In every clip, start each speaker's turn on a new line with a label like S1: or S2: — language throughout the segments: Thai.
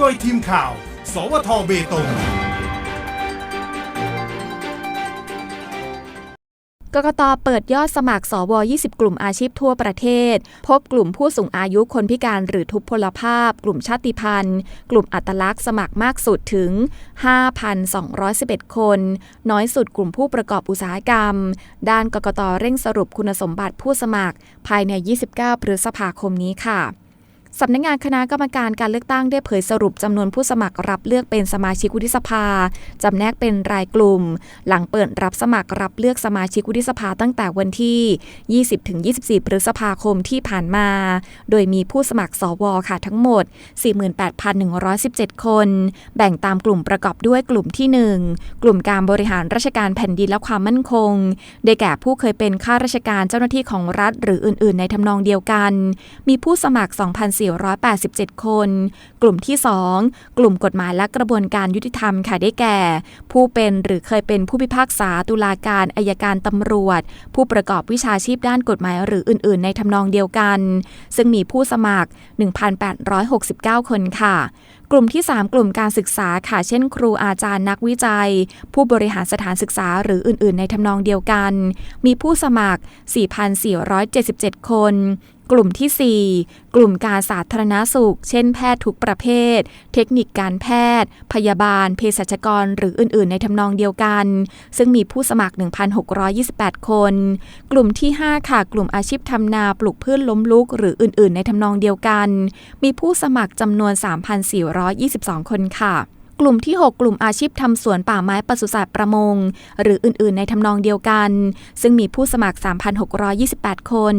S1: โดยทีมข่าว สวทเบตง
S2: กกตเปิดยอดสมัครสว 20 กลุ่มอาชีพทั่วประเทศ พบกลุ่มผู้สูงอายุคนพิการหรือทุพพลภาพ กลุ่มชาติพันธุ์ กลุ่มอัตลักษณ์สมัครมากสุดถึง 5,211 คน น้อยสุดกลุ่มผู้ประกอบอุตสาหกรรม ด้านกกตเร่งสรุปคุณสมบัติผู้สมัคร ภายใน 29 พฤษภาคมนี้ค่ะ สำนักงงานคณะกรรมการการเลือกตั้งได้เผยสรุปจำนวนผู้สมัครรับเลือกเป็นสมาชิกวุฒิสภา จำแนกเป็นรายกลุ่ม หลังเปิดรับสมัครรับเลือกสมาชิกวุฒิสภาตั้งแต่วันที่ 20-24 พฤษภาคมที่ผ่านมา โดยมีผู้สมัครสวค่ะทั้งหมด 48,117 คน แบ่งตามกลุ่มประกอบด้วยกลุ่มที่ 1 กลุ่มการบริหารราชการแผ่นดินและความมั่นคง ได้แก่ผู้เคยเป็นข้าราชการเจ้าหน้าที่ของรัฐ หรืออื่น ๆ ในทำนองเดียวกัน มีผู้สมัคร 2,0 2,487 คน กลุ่มที่ 2 กลุ่มกฎหมายและกระบวนการยุติธรรมค่ะได้แก่ ผู้เป็นหรือเคยเป็นผู้พิพากษาตุลาการอายการตำรวจ ผู้ประกอบวิชาชีพด้านกฎหมายหรืออื่น ๆ ในทำนองเดียวกัน ซึ่งมีผู้สมัคร 1,869 คนค่ะกลุ่มที่ 3 กลุ่มการศึกษาค่ะเช่น ครูอาจารย์นักวิจัย ผู้บริหารสถานศึกษาหรืออื่น ๆ ในทำนองเดียวกัน มีผู้สมัคร 4,477 คน กลุ่มที่ 4 กลุ่มการสาธารณาสุข เช่นแพทย์ทุกประเภท เทคนิคการแพทย์ พยาบาล เภสัชกร หรืออื่น ๆ ในทำนองเดียวกัน ซึ่งมีผู้สมัคร 1,628 คน กลุ่มที่ 5 ค่ะ กลุ่มอาชีพทำนาปลูกพืชล้มลุก หรืออื่น ๆ ในทำนองเดียวกัน มีผู้สมัครจำนวน 3,422 คนค่ะ กลุ่มที่ 6 กลุ่มอาชีพทำสวนป่าไม้ปศุสัตว์ประมง หรืออื่น ๆ ในทำนองเดียวกัน ซึ่งมีผู้สมัคร 3,628 คน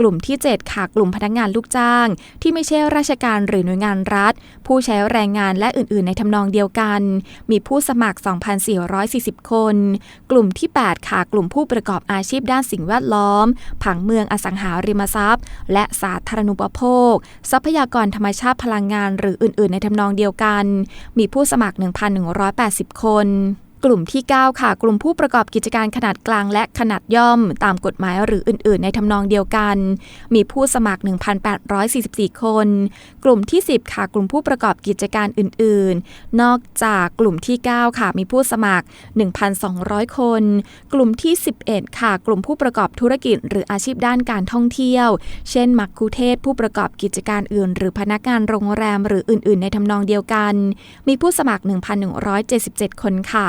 S2: กลุ่มที่ 7 ค่ะ กลุ่มพนักงานลูกจ้าง ที่ไม่ใช่ราชการหรือหน่วยงานรัฐ ผู้ใช้แรงงานและอื่น ๆ ในทำนองเดียวกัน มีผู้สมัคร 2,440 คน กลุ่มที่ 8 ค่ะ กลุ่มผู้ประกอบอาชีพด้านสิ่งแวดล้อม ผังเมืองอสังหาริมทรัพย์ และสาธารณูปโภค ทรัพยากรธรรมชาติพลังงาน หรืออื่น ๆ ในทำนองเดียวกัน มีผู้สมัคร 1,180 คน กลุ่มที่ 9 ค่ะ กลุ่มผู้ประกอบกิจการขนาดกลางและขนาดย่อม ตามกฎหมายหรืออื่น ๆ ในทำนองเดียวกัน มีผู้สมัคร 1,844 คน กลุ่มที่ 10 ค่ะ กลุ่มผู้ประกอบกิจการอื่น ๆ นอกจากกลุ่มที่ 9 ค่ะ มีผู้สมัคร 1,200 คน กลุ่มที่ 11 ค่ะ กลุ่มผู้ประกอบธุรกิจ หรืออาชีพด้านการท่องเที่ยว เช่น มักคุเทศผู้ประกอบกิจการอื่น หรือพนักงานโรงแรมหรืออื่น ๆ ในทำนองเดียวกัน มีผู้สมัคร 1,177 คนค่ะ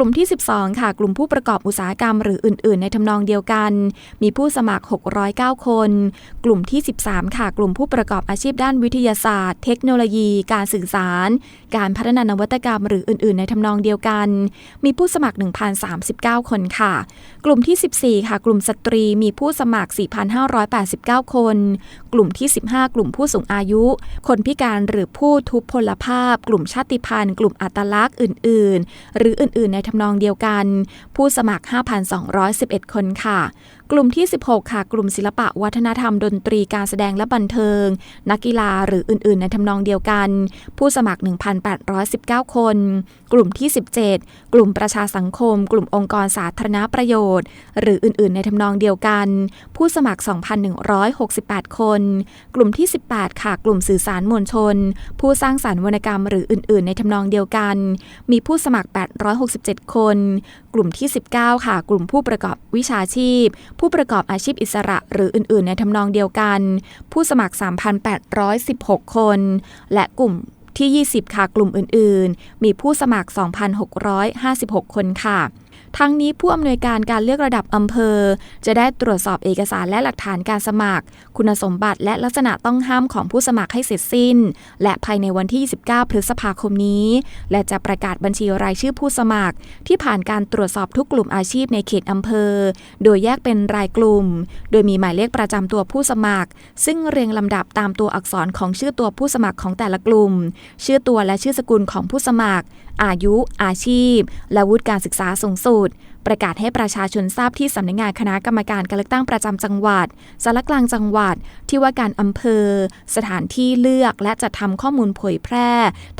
S2: กลุ่มที่ 12 ค่ะ กลุ่มผู้ประกอบอุตสาหกรรมหรืออื่น ๆ ในทำนองเดียวกัน มีผู้สมัคร 609 คน กลุ่มที่ 13 ค่ะ กลุ่มผู้ประกอบอาชีพด้านวิทยาศาสตร์ เทคโนโลยี การสื่อสาร การพัฒนานวัตกรรม หรืออื่น ๆ ในทำนองเดียวกัน มีผู้สมัคร 1,039 คนค่ะ กลุ่มที่ 14 ค่ะ กลุ่มสตรีมีผู้สมัคร 4,589 คน กลุ่มที่ 15 กลุ่มผู้สูงอายุ คนพิการหรือผู้ทุพพลภาพ กลุ่มชาติพันธุ์ กลุ่มอัตลักษณ์อื่น ๆ หรืออื่น ๆ ในทำนองเดียวกัน ผู้สมัคร 5,211 คนค่ะ กลุ่มที่ 16 ค่ะ กลุ่มศิลปะวัฒนธรรมดนตรีการแสดงและบันเทิง นักกีฬาหรืออื่น ๆ ในทำนองเดียวกัน ผู้สมัคร 1,819 คน กลุ่มที่ 17 กลุ่มประชาสังคม กลุ่มองค์กรสาธารณประโยชน์ หรืออื่น ๆ ในทำนองเดียวกัน ผู้สมัคร 2,168 คน กลุ่มที่ 18 ค่ะ กลุ่มสื่อสารมวลชน ผู้สร้างสรรค์วรรณกรรมหรืออื่น ๆ ในทำนองเดียวกัน มีผู้สมัคร 867 คน กลุ่มที่ 19 ค่ะ กลุ่มผู้ประกอบวิชาชีพผู้ประกอบอาชีพอิสระหรืออื่น ๆ ในทำนองเดียวกัน ผู้สมัคร 3,816 คน และกลุ่มที่ 20 ค่ะ กลุ่มอื่น ๆ มีผู้สมัคร 2,656 คนค่ะ ทั้งนี้ผู้อำนวยการการเลือกระดับอำเภอ จะได้ตรวจสอบเอกสารและหลักฐานการสมัคร คุณสมบัติและลักษณะต้องห้ามของผู้สมัครให้เสร็จสิ้น และภายในวันที่ 29 พฤษภาคมนี้ และจะประกาศบัญชีรายชื่อผู้สมัคร ที่ผ่านการตรวจสอบทุกกลุ่มอาชีพในเขตอำเภอ โดยแยกเป็นรายกลุ่ม โดยมีหมายเลขประจำตัวผู้สมัคร ซึ่งเรียงลำดับตามตัวอักษรของชื่อตัวผู้สมัครของแต่ละกลุ่ม ชื่อตัวและชื่อสกุลของผู้สมัคร อายุ อาชีพ และวุฒิการศึกษาสูงสุด ประกาศให้ประชาชนทราบที่สำนักงานคณะกรรมการการเลือกตั้งประจำจังหวัดสารกลางจังหวัด ที่ว่าการอำเภอ สถานที่เลือกและจัดทำข้อมูลเผยแพร่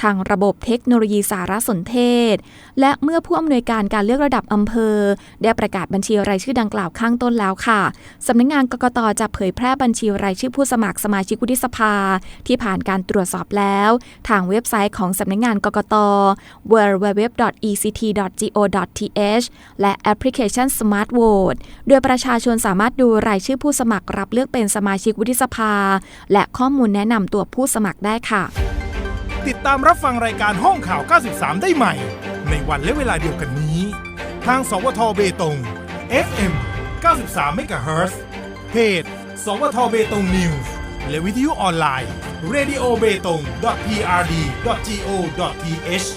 S2: ทางระบบเทคโนโลยีสารสนเทศ และเมื่อผู้อำนวยการการเลือกระดับอำเภอ ได้ประกาศบัญชีรายชื่อดังกล่าวข้างต้นแล้วค่ะสำนักงานกกตจะเผยแพร่บัญชีรายชื่อผู้สมัครสมาชิกวุฒิสภา ที่ผ่านการตรวจสอบแล้ว ทางเว็บไซต์ของสำนักงานกกต www.ect.go.th และแอปพลิเคชัน Smart Vote โดยประชาชนสามารถดูรายชื่อผู้สมัครรับเลือกเป็นสมาชิกวุฒิสภา และข้อมูลแนะนำตัวผู้สมัครได้ค่ะ
S1: ติดตามรับฟังรายการห้องข่าว 93 ได้ใหม่ ในวันและเวลาเดียวกันนี้ ทาง สวทเบตง FM 93 MHz เพจ สวทเบตง News และวิทยุออนไลน์ radio b e t o n g prd go th